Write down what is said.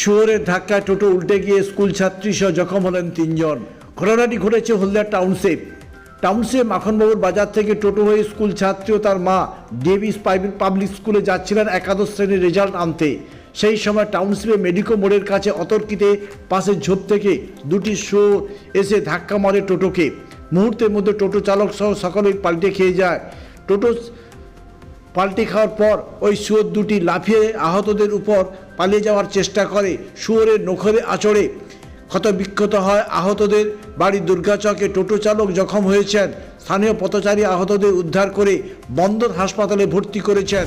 শুয়োরের ধাক্কায় টোটো উল্টে গিয়ে স্কুল ছাত্রী সহ জখম হলেন তিনজন। ঘটনাটি ঘটেছে হলদিয়া টাউনশিপ। টাউনশিপ মাখনবাবুর বাজার থেকে টোটো হয়ে স্কুল ছাত্রী ও তার মা ডেভিস পাবলিক স্কুলে যাচ্ছিলেন একাদশ শ্রেণির রেজাল্ট আনতে। সেই সময় টাউনশিপে মেডিকো মোড়ের কাছে অতর্কিতে পাশের ঝোপ থেকে দুটি শুয়োর এসে ধাক্কা মারে টোটোকে। মুহূর্তের মধ্যে টোটো চালক সহ সকলেই পাল্টে খেয়ে যায়। টোটো পাল্টি খাওয়ার পর ওই শুয়োর দুটি লাফিয়ে আহতদের উপর পালিয়ে যাওয়ার চেষ্টা করে শুয়োরের নখরে আচড়ে। ক্ষতবিক্ষত হয় আহতদের বাড়ি দুর্গাচকে টোটো চালক জখম হয়েছেন। স্থানীয় পথচারী আহতদের উদ্ধার করে বন্দর হাসপাতালে ভর্তি করেছেন।